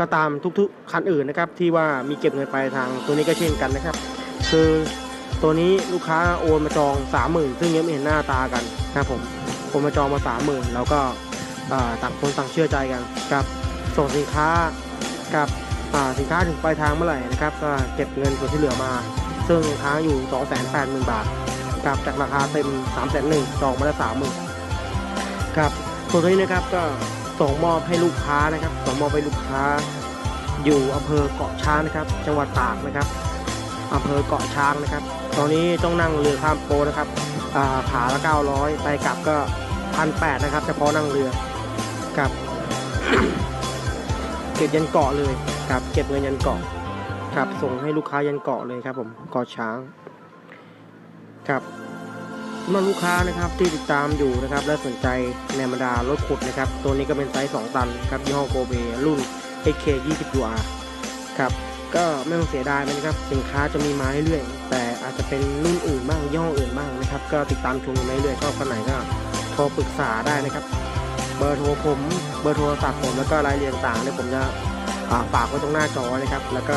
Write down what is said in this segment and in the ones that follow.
ก็ตามทุกๆคันอื่นนะครับที่ว่ามีเก็บเงินปลายทางตัวนี้ก็เช่นกันนะครับ คือตัวนี้ลูกค้าโอนมาจองสามหมื่นซึ่งยังไม่เห็นหน้าตากันนะครับผมโอนมาจองมาสามหมื่นแล้วก็ต่างคนต่างเชื่อใจกันกับส่งสินค้ากับสินค้าถึงปลายทางเมื่อไหร่นะครับก็เก็บเงินส่วนที่เหลือมา ซึ่งค้างอยู่ 2 8 0 0 0 0 บาทกับจากราคาเต็ม 3 1 0 0 0 0จองมาแล้ว30,000ครับส่วนตัวนี้นะครับก็ส่งมอบให้ลูกค้านะครับส่งมอบให้ลูกค้า อยู่อำเภอเกาะช้างนะครับ จังหวัดตากนะครับอำเภอเกาะช้างนะครับ ตอนนี้ต้องนั่งเรือข้ามโปนะครับาขาละ 900 ไปกลับก็พันแนะครับเฉพาะนั่งเรือกับเก็บยันเกาะเลยครับ เก็บเงินยันเกาะครับส่งให้ลูกค้ายันเกาะเลยครับ ผมเกาะช้างครับสำหรับลูกค้านะครับที่ติดตามอยู่นะครับ และสนใจในบรรดารถขุดนะครับ ตัวนี้ก็เป็นไซส์2ตันครับยี่ห้อโกเบรุ่น AK 20 UR ครับก็ไม่ต้องเสียดายนะครับ สินค้าจะมีมาเรื่อยๆแต่อาจจะเป็นรุ่นอื่นบ้างย่ออื่นบ้างนะครับ ก็ติดตามชมกันเรื่อยๆชอบคันไหนก็โทรปรึกษาได้นะครับ เบอร์โทรผมเบอร์โทรศัพท์ผมแล้วก็รายละเอียดต่างๆเนี่ยผมจะาฝากไว้ตรงหน้าจอนะครับ แล้วก็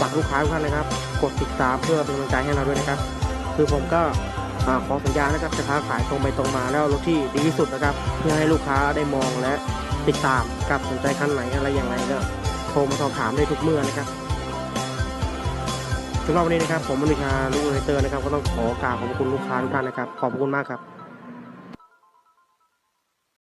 ฝากลูกค้าทุกท่านนะครับ กดติดตามเพื่อเป็นกำลังใจให้เราด้วยนะครับ คือผมก็ ขอสัญญานะครับจะค้าขายตรงไปตรงมาแล้วรถที่ดีที่สุดนะครับ เพื่อให้ลูกค้าได้มองและติดตามกับสนใจคันไหนอะไรอย่างไรก็โทรมาสอบถามได้ทุกเมื่อนะครับสำหรับวันนี้นะครับผมมนุชาลูกเลเตอร์นะครับ ก็ต้องขอกราบขอบคุณลูกค้าทุกท่านนะครับ ขอบคุณมากครับ